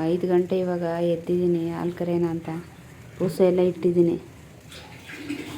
ಐದು ಗಂಟೆ ಇವಾಗ ಎದ್ದಿದ್ದೀನಿ, ಹಾಲು ಕರೆಯೋಣ ಅಂತ. ಪೂಸೆ ಎಲ್ಲ ಇಟ್ಟಿದ್ದೀನಿ.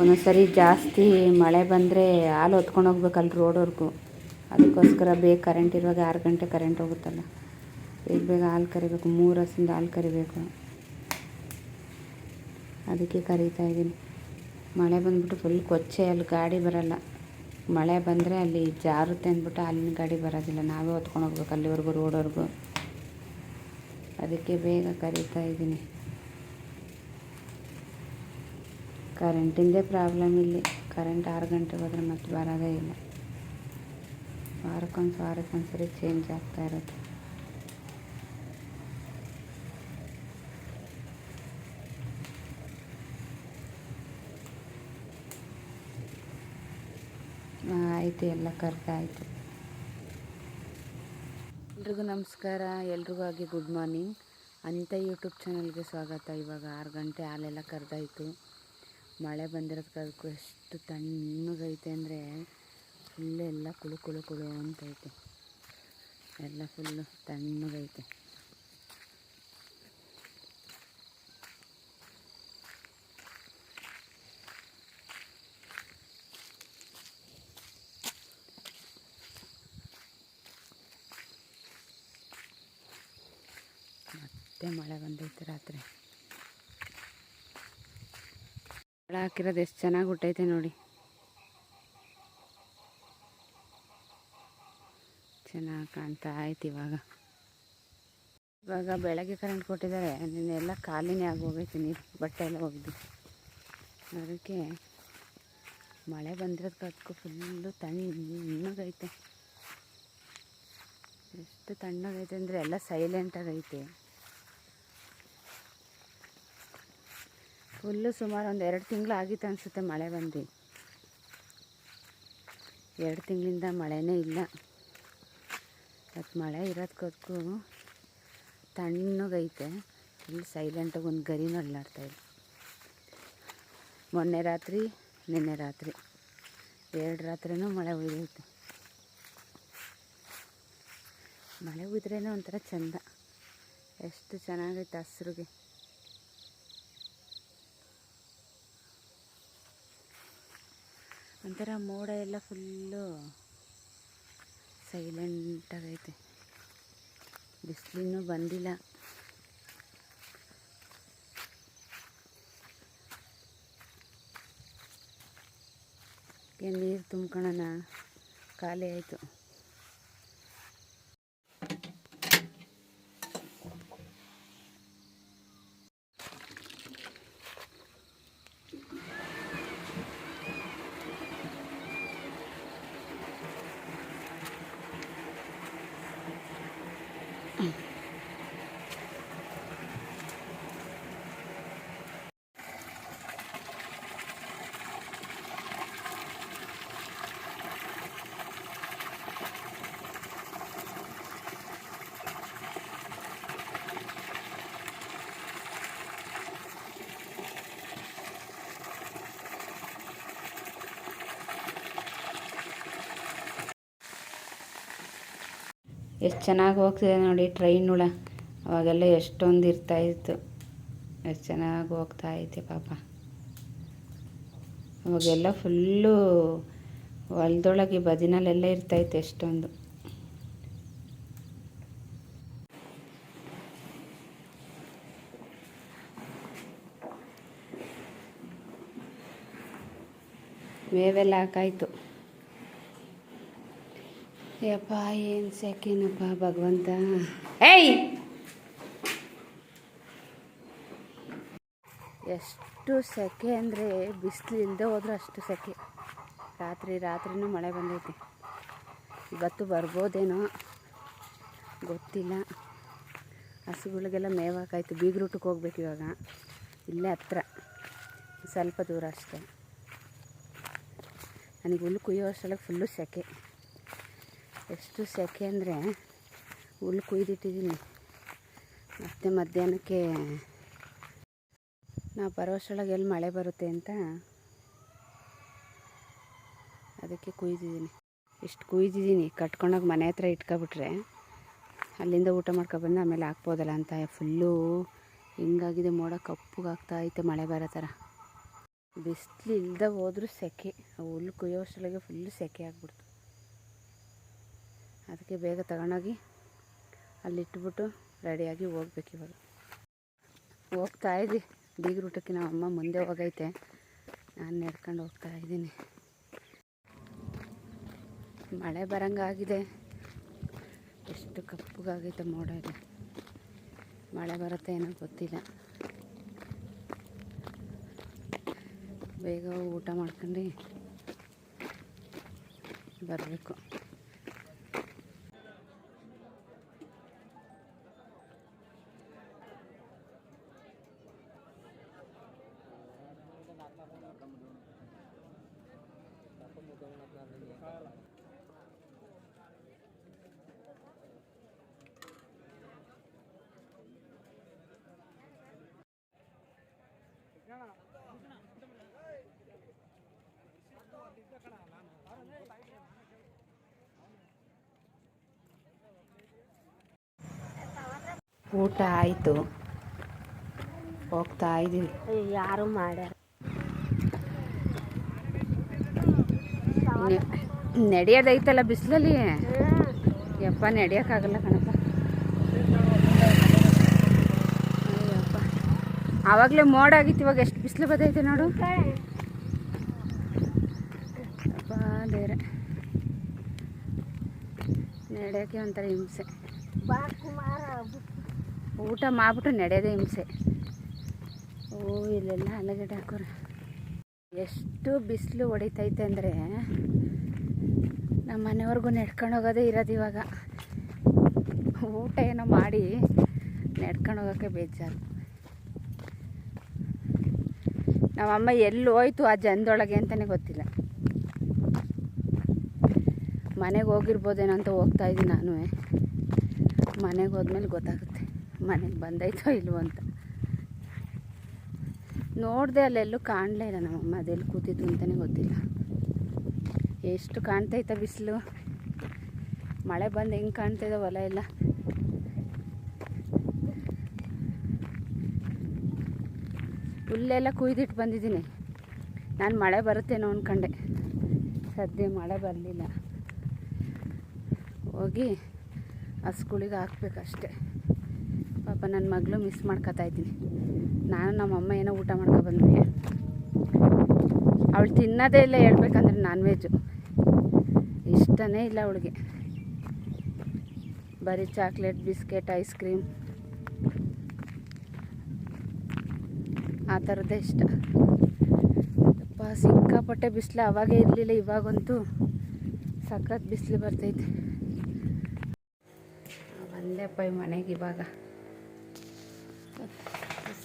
ಒಂದೊಂದ್ಸರಿ ಜಾಸ್ತಿ ಮಳೆ ಬಂದರೆ ಹಾಲು ಹೊತ್ಕೊಂಡು ಹೋಗ್ಬೇಕಲ್ಲ ರೋಡ್ವರೆಗೂ ಅದಕ್ಕೋಸ್ಕರ ಬೇಗ ಕರೆಂಟ್ ಇರುವಾಗ ಆರು ಗಂಟೆ ಕರೆಂಟ್ ಹೋಗುತ್ತಲ್ಲ. ಬೇಗ ಬೇಗ ಹಾಲು ಕರಿಬೇಕು, ಮೂರು ಹಸಿಂದ ಹಾಲು ಕರಿಬೇಕು. ಅದಕ್ಕೆ ಕರೀತಾ ಇದ್ದೀನಿ. ಮಳೆ ಬಂದ್ಬಿಟ್ಟು ಫುಲ್ ಕೊಚ್ಚೆ, ಅಲ್ಲಿ ಗಾಡಿ ಬರಲ್ಲ. ಮಳೆ ಬಂದರೆ ಅಲ್ಲಿ ಜಾರುತ್ತೆ ಅಂದ್ಬಿಟ್ಟು ಅಲ್ಲಿನ ಗಾಡಿ ಬರೋದಿಲ್ಲ. ನಾವೇ ಹೊತ್ಕೊಂಡು ಹೋಗ್ಬೇಕು ಅಲ್ಲಿವರೆಗೂ ರೋಡ್ವರೆಗೂ ಅದಕ್ಕೆ ಬೇಗ ಕರೀತಾ ಇದ್ದೀನಿ. ಕರೆಂಟಿಂದೇ ಪ್ರಾಬ್ಲಮ್ ಇಲ್ಲಿ. ಕರೆಂಟ್ ಆರು ಗಂಟೆಗೆ ಹೋದರೆ ಮತ್ತೆ ಬರೋದೇ ಇಲ್ಲ. ವಾರಕ್ಕೊಂದು ವಾರಕ್ಕೊಂದು ಸರಿ ಚೇಂಜ್ ಆಗ್ತಾ ಇರುತ್ತೆ. ಆಯಿತು, ಎಲ್ಲ ಕರೆದಾಯಿತು ಎಲ್ರಿಗೂ ನಮಸ್ಕಾರ, ಎಲ್ರಿಗೂ ಆಗಿ ಗುಡ್ ಮಾರ್ನಿಂಗ್ ಅಂತ ಯೂಟ್ಯೂಬ್ ಚಾನಲ್ಗೆ ಸ್ವಾಗತ. ಇವಾಗ ಆರು ಗಂಟೆ ಹಾಲೆಲ್ಲ ಕರೆದಾಯಿತು. ಮಳೆ ಬಂದಿರೋದಕ್ಕೂ ಎಷ್ಟು ತಣ್ಣಗೈತೆ ಅಂದರೆ ಫುಲ್ಲೆಲ್ಲ ಕುಳು ಕುಳು ಕುಳು ಅಂತೈತೆ. ಎಲ್ಲ ಫುಲ್ಲು ತಣ್ಣಗೈತೆ ಮತ್ತೆ ಮಳೆ ಬಂದೈತೆ ರಾತ್ರಿ. ಮಳೆ ಹಾಕಿರೋದು ಎಷ್ಟು ಚೆನ್ನಾಗಿ ಹುಟ್ಟೈತೆ ನೋಡಿ. ಚೆನ್ನಾಗಿ ಕಾಣ್ತಾ ಆಯ್ತು ಇವಾಗ. ಇವಾಗ ಬೆಳಗ್ಗೆ ಕರೆಂಟ್ ಕೊಟ್ಟಿದ್ದಾರೆ, ನಿನ್ನೆಲ್ಲ ಖಾಲಿನೇ ಆಗೋಗೈತೆ ನೀರು, ಬಟ್ಟೆ ಎಲ್ಲ ಒಗೆದು. ಅದಕ್ಕೆ ಮಳೆ ಬಂದಿರೋದು ಕತ್ಕು ಫುಲ್ಲು ತಣ್ಣಗೈತೆ ಎಷ್ಟು ತಣ್ಣಗೈತೆ ಅಂದರೆ ಎಲ್ಲ ಸೈಲೆಂಟಾಗೈತೆ ಫುಲ್ಲು ಸುಮಾರು ಒಂದು ಎರಡು ತಿಂಗಳು ಆಗಿತ್ತು ಅನಿಸುತ್ತೆ ಮಳೆ ಬಂದು. ಎರಡು ತಿಂಗಳಿಂದ ಮಳೆನೇ ಇಲ್ಲ. ಮತ್ತು ಮಳೆ ಇರೋದಕ್ಕೂ ತಣ್ಣಗೈತೆ. ಫುಲ್ ಸೈಲೆಂಟಾಗಿ ಒಂದು ಗರಿನೂ ಅಲ್ಲಾಡ್ತಾಯಿಲ್ಲ ಮೊನ್ನೆ ರಾತ್ರಿ, ನಿನ್ನೆ ರಾತ್ರಿ. ಎರಡು ರಾತ್ರಿನೂ ಮಳೆ ಉಯ್ದೈತೆ. ಮಳೆ ಉಯ್ದ್ರೇ ಒಂಥರ ಚೆಂದ. ಎಷ್ಟು ಚೆನ್ನಾಗೈತೆ ಹಸ್ರಿಗೆ. ಒಂಥರ ಮೋಡ ಎಲ್ಲ ಫುಲ್ಲು ಸೈಲೆಂಟಾಗೈತೆ ಬಿಸಿಲಿನೂ ಬಂದಿಲ್ಲ. ನೀರು ತುಂಬ್ಕೊಳ್ಳೋಣ ಖಾಲಿ ಆಯಿತು. ಎಷ್ಟು ಚೆನ್ನಾಗಿ ಹೋಗ್ತಿದೆ ನೋಡಿ ಟ್ರೈನ್ ಉಳ ಅವಾಗೆಲ್ಲ ಎಷ್ಟೊಂದು ಇರ್ತಾಯಿತ್ತು ಎಷ್ಟು ಚೆನ್ನಾಗಿ ಹೋಗ್ತಾ ಐತೆ ಪಾಪ. ಅವಾಗೆಲ್ಲ ಫುಲ್ಲು ಹೊಲ್ದೊಳಗೆ ಬದಿನಲ್ಲೆಲ್ಲ ಇರ್ತಾಯಿತ್ತು ಎಷ್ಟೊಂದು. ಮೇವೆಲ್ಲ ಹಾಕಾಯ್ತು. ಯಪ್ಪ, ಏನು ಸೆಕೆನಪ್ಪ ಭಗವಂತ? ಏಯ್! ಎಷ್ಟು ಸೆಕೆ ಅಂದರೆ ಬಿಸಿಲು ಇಲ್ಲದೆ ಹೋದ್ರೆ ಅಷ್ಟು ಸೆಕೆ. ರಾತ್ರಿ ರಾತ್ರಿನೂ ಮಳೆ ಬಂದೈತಿ. ಇವತ್ತು ಬರ್ಬೋದೇನೋ ಗೊತ್ತಿಲ್ಲ. ಹಸುಗಳಿಗೆಲ್ಲ ಮೇವಾಕಾಯ್ತು. ಬೀಗ್ರೂಟಕ್ಕೆ ಹೋಗ್ಬೇಕು ಇವಾಗ. ಇಲ್ಲೇ ಹತ್ರ. ಸ್ವಲ್ಪ ದೂರ ಅಷ್ಟೇ. ನನಗೆ ಹುಲ್ಲು ಕುಯ್ಯೋ ಅಷ್ಟೊಳಗೆ ಫುಲ್ಲು ಸೆಕೆ. ಎಷ್ಟು ಸೆಕೆ ಅಂದರೆ ಹುಲ್ಲು ಕುಯ್ದಿಟ್ಟಿದ್ದೀನಿ. ಮತ್ತೆ ಮಧ್ಯಾಹ್ನಕ್ಕೆ ನಾವು ಬರೋಷ್ಟೊಳಗೆ ಎಲ್ಲಿ ಮಳೆ ಬರುತ್ತೆ ಅಂತ ಅದಕ್ಕೆ ಕುಯ್ದಿದ್ದೀನಿ. ಇಷ್ಟು ಕುಯ್ದಿದ್ದೀನಿ. ಕಟ್ಕೊಂಡೋಗಿ ಮನೆ ಹತ್ರ ಇಟ್ಕೊಬಿಟ್ರೆ ಅಲ್ಲಿಂದ ಊಟ ಮಾಡ್ಕೊಬಂದು ಆಮೇಲೆ ಹಾಕ್ಬೋದಲ್ಲ ಅಂತ. ಫುಲ್ಲು ಹಿಂಗಾಗಿದೆ. ಮೋಡ ಕಪ್ಪುಗಾಗ್ತಾ ಐತೆ ಮಳೆ ಬರೋ ಥರ ಬಿಸಿಲು ಇಲ್ದ ಹೋದ್ರೂ ಸೆಕೆ. ಹುಲ್ಲು ಕುಯ್ಯೋಷ್ಟೊಳಗೆ ಫುಲ್ಲು ಸೆಕೆ ಆಗ್ಬಿಡ್ತು. ಅದಕ್ಕೆ ಬೇಗ ತಗೊಂಡೋಗಿ ಅಲ್ಲಿಟ್ಬಿಟ್ಟು ರೆಡಿಯಾಗಿ ಹೋಗ್ಬೇಕು ಇವಾಗ. ಹೋಗ್ತಾ ಇದ್ದಿ ಬೀಗ್ರೂಟಕ್ಕೆ ನಮ್ಮ ಅಮ್ಮ ಮುಂದೆ ಹೋಗೈತೆ. ನಾನು ನಡ್ಕೊಂಡು ಹೋಗ್ತಾ ಇದ್ದೀನಿ. ಮಳೆ ಬರಂಗಾಗಿದೆ. ಎಷ್ಟು ಕಪ್ಪಗಾಗೈತೆ ಮೋಡ ಇದೆ. ಮಳೆ ಬರುತ್ತೆ ಏನೋ ಗೊತ್ತಿಲ್ಲ. ಬೇಗ ಊಟ ಮಾಡ್ಕೊಂಡು ಬರಬೇಕು. ಊಟ ಆಯಿತು. ಹೋಗ್ತಾ ಇದ್ದೀವಿ. ಯಾರು ಮಾಡ್ಯಾರ? ನಡೆಯೋದೈತಲ್ಲ ಬಿಸಿಲಲ್ಲಿ? ಯಪ್ಪ ನಡೆಯೋಕ್ಕಾಗಲ್ಲ ಕಣಪ್ಪ. ಅಯ್ಯಪ್ಪ. ಆವಾಗಲೇ ಮೋಡ ಆಗಿತ್ತು ಇವಾಗ ಎಷ್ಟು ಬಿಸಿಲು ಬದೈತೆ ನೋಡು. ಅಪ್ಪ ದೇವ್ರೆ ನಡೆಯೋಕ್ಕೆ ಒಂಥರ ಹಿಂಸೆ. ಊಟ ಮಾಡ್ಬಿಟ್ಟು ನಡೆಯೋದೇ ಹಿಂಸೆ. ಓ, ಇಲ್ಲೆಲ್ಲ ಅಲಗಡೆ ಹಾಕೋರು. ಎಷ್ಟು ಬಿಸಿಲು ಹೊಡಿತೈತೆ ಅಂದರೆ ನಮ್ಮ ಮನೆಯವ್ರಿಗೂ ನೆಡ್ಕೊಂಡು ಹೋಗೋದೇ ಇರೋದು ಇವಾಗ. ಊಟ ಏನೋ ಮಾಡಿ ನೆಡ್ಕೊಂಡು ಹೋಗೋಕ್ಕೆ ಬೇಜಾರು. ನಮ್ಮಮ್ಮ ಎಲ್ಲಿ ಹೋಯ್ತು ಆ ಜನದೊಳಗೆ ಅಂತಲೇ ಗೊತ್ತಿಲ್ಲ. ಮನೆಗೆ ಹೋಗಿರ್ಬೋದೇನೋ ಅಂತ ಹೋಗ್ತಾ ಇದ್ದೀನಿ ನಾನು ಮನೆಗೆ ಹೋದ್ಮೇಲೆ ಗೊತ್ತಾಗುತ್ತೆ. ಮನೆಗೆ ಬಂದೈತೋ ಇಲ್ವೋ ಅಂತ. ನೋಡಿದೆ ಅಲ್ಲೆಲ್ಲೂ ಕಾಣಲೇ ಇಲ್ಲ ನಮ್ಮಮ್ಮ ಅದೆಲ್ಲಿ ಕೂತಿದ್ದು ಅಂತಲೇ ಗೊತ್ತಿಲ್ಲ. ಎಷ್ಟು ಕಾಣ್ತೈತೆ ಬಿಸಿಲು. ಮಳೆ ಬಂದು ಹೆಂಗೆ ಕಾಣ್ತಿದೆ ಹೊಲ ಎಲ್ಲ. ಹುಲ್ಲೆಲ್ಲ ಕುಯ್ದಿಟ್ಟು ಬಂದಿದ್ದೀನಿ. ನಾನು ಮಳೆ ಬರುತ್ತೇನೋ ಅಂದ್ಕೊಂಡೆ ಸದ್ಯ ಮಳೆ ಬರಲಿಲ್ಲ. ಹೋಗಿ ಹಸ್ಗಳಿಗೆ ಹಾಕ್ಬೇಕಷ್ಟೆ. ಪಾಪ ನನ್ನ ಮಗಳು ಮಿಸ್ ಮಾಡ್ಕೊತಾ ಇದ್ದೀನಿ. ನಾನು ನಮ್ಮಮ್ಮ ಏನೋ ಊಟ ಮಾಡ್ಕೊ ಬಂದ್ವಿ. ಅವಳು ತಿನ್ನೋದೇ ಇಲ್ಲ, ಹೇಳ್ಬೇಕಂದ್ರೆ ನಾನ್ ವೆಜ್ಜು ಇಷ್ಟನೇ ಇಲ್ಲ ಅವಳಿಗೆ. ಬರೀ ಚಾಕ್ಲೇಟ್ ಬಿಸ್ಕೆಟ್ ಐಸ್ ಕ್ರೀಮ್ ಆ ಥರದ್ದೇ ಇಷ್ಟ. ಅಪ್ಪ ಸಿಕ್ಕಾಪಟ್ಟೆ ಬಿಸಿಲು ಅವಾಗೇ ಇರಲಿಲ್ಲ, ಇವಾಗಂತೂ ಸಖತ್ ಬಿಸಿಲು ಬರ್ತೈತೆ. ಬಂದೆಪ್ಪ ಮನೆಗೆ ಇವಾಗ.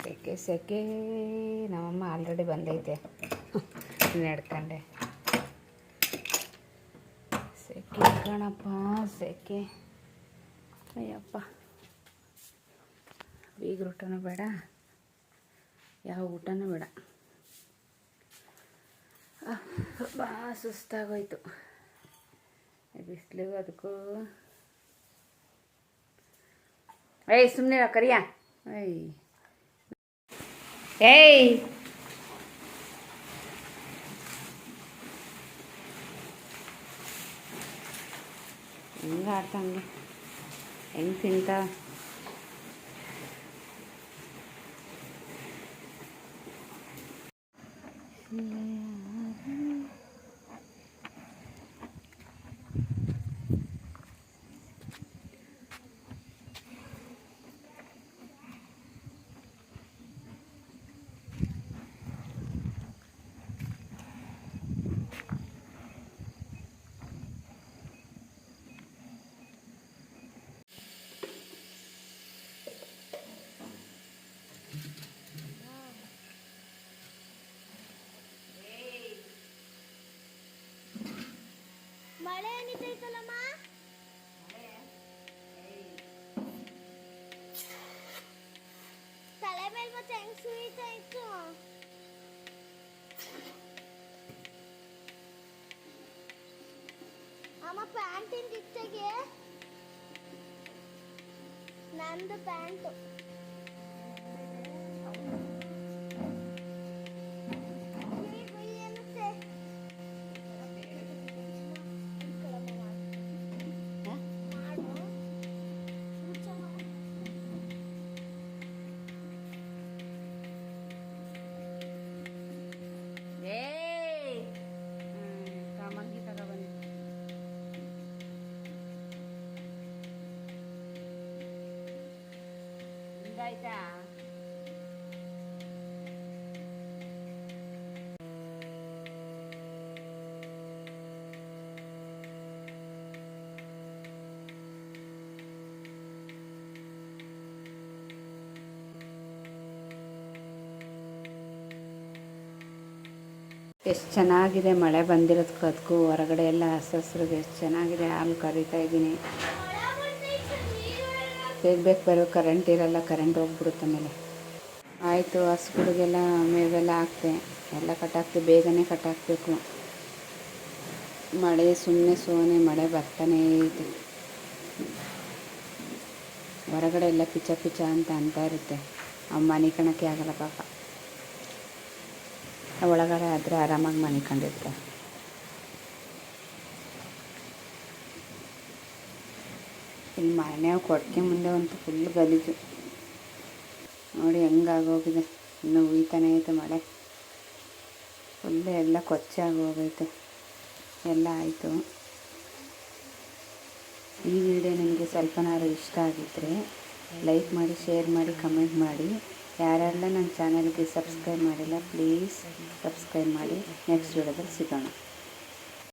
ಸೆಕೆ ಸೆಕೆ. ನಮ್ಮಮ್ಮ ಆಲ್ರೆಡಿ ಬಂದೈತೆ. ನಡ್ಕೊಂಡೆ. ಸೆಕೆ ಕಣಪ್ಪ, ಸೆಕೆ. ಅಯ್ಯಪ್ಪ. ಈಗ ಊಟನೂ ಬೇಡ. ಯಾವ ಊಟನೂ ಬೇಡ. ಭಾಳ ಸುಸ್ತಾಗೋಯ್ತು. ಬಿಸಿಲು ಅದಕ್ಕೂ ಏಯ್ ಸುಮ್ಮನೆ ಕರಿಯ. ಏಯ್ ಏಯ್ ಹೆಂಗೆ ಆಡ್ತಂಗೆ ಹೆಂಗೆ ತಿಂತ ಮಳೆ ಏನಿದ್ದೈತಲ್ಲಮ್ಮ ತಲೆ ಮೇಲೆ ಅಮ್ಮ ಪ್ಯಾಂಟಿನ ದಿಕ್ತೆಗೆ ನಂದು ಪ್ಯಾಂಟು. ಎಷ್ಟು ಚೆನ್ನಾಗಿದೆ ಮಳೆ ಬಂದಿರೋದಕ್ಕೂ ಹೊರಗಡೆ ಎಲ್ಲ ಹಸಸ್ರಿಗೆ ಎಷ್ಟು ಚೆನ್ನಾಗಿದೆ ಹಾಲು ಕರಿತಾ ಇದ್ದೀನಿ. ಬೇಗ ಬೇಗ ಬರೋ ಕರೆಂಟ್ ಇರಲ್ಲ ಕರೆಂಟ್ ಹೋಗ್ಬಿಡುತ್ತೆ ಆಮೇಲೆ. ಆಯಿತು, ಹಸುಗಳಿಗೆಲ್ಲ ಮೇವೆಲ್ಲ ಹಾಕ್ತೆ. ಎಲ್ಲ ಕಟ್ಟಾಕ್ತೆ ಬೇಗನೆ ಕಟ್ಟಾಕಬೇಕು ಮಳೆ ಸುಮ್ಮನೆ ಸೋನೆ, ಮಳೆ ಬರ್ತಾನೇ ಐತೆ. ಹೊರಗಡೆ ಎಲ್ಲ ಪಿಚ ಪಿಚ ಅಂತ ಅಂತ ಇರುತ್ತೆ. ಅವ್ ಮನೆ ಕಣಕ್ಕೆ ಆಗಲ್ಲ ಪಾಪ. ಒಳಗಡೆ ಆದರೆ ಆರಾಮಾಗಿ ಮನಿಕೊಂಡಿರ್ತಾರೆ. ಇಲ್ಲಿ ಮನೆಯಾಗ ಕೊಟ್ಟಿಗೆ ಮುಂದೆ ಒಂದು ಫುಲ್ ಗಲೀಜು. ನೋಡಿ ಹೆಂಗಾಗೋಗಿದೆ. ಇನ್ನೂ ಉಯ್ತಾನೆ ಐತೆ ಮಳೆ. ಫುಲ್ ಎಲ್ಲ ಕೊಚ್ಚೆ ಆಗೋಗೈತೆ. ಎಲ್ಲ ಆಯಿತು. ಈ ವಿಡಿಯೋ ನಿಮಗೆ ಸ್ವಲ್ಪನಾದ್ರು ಇಷ್ಟ ಆಗಿದ್ದರೆ ಲೈಕ್ ಮಾಡಿ ಶೇರ್ ಮಾಡಿ ಕಮೆಂಟ್ ಮಾಡಿ. ಯಾರೆಲ್ಲ ನನ್ನ ಚಾನಲ್ಗೆ ಸಬ್ಸ್ಕ್ರೈಬ್ ಮಾಡಿಲ್ಲ ಪ್ಲೀಸ್ ಸಬ್ಸ್ಕ್ರೈಬ್ ಮಾಡಿ. ನೆಕ್ಸ್ಟ್ ವಿಡಿಯೋದಲ್ಲಿ ಸಿಗೋಣ.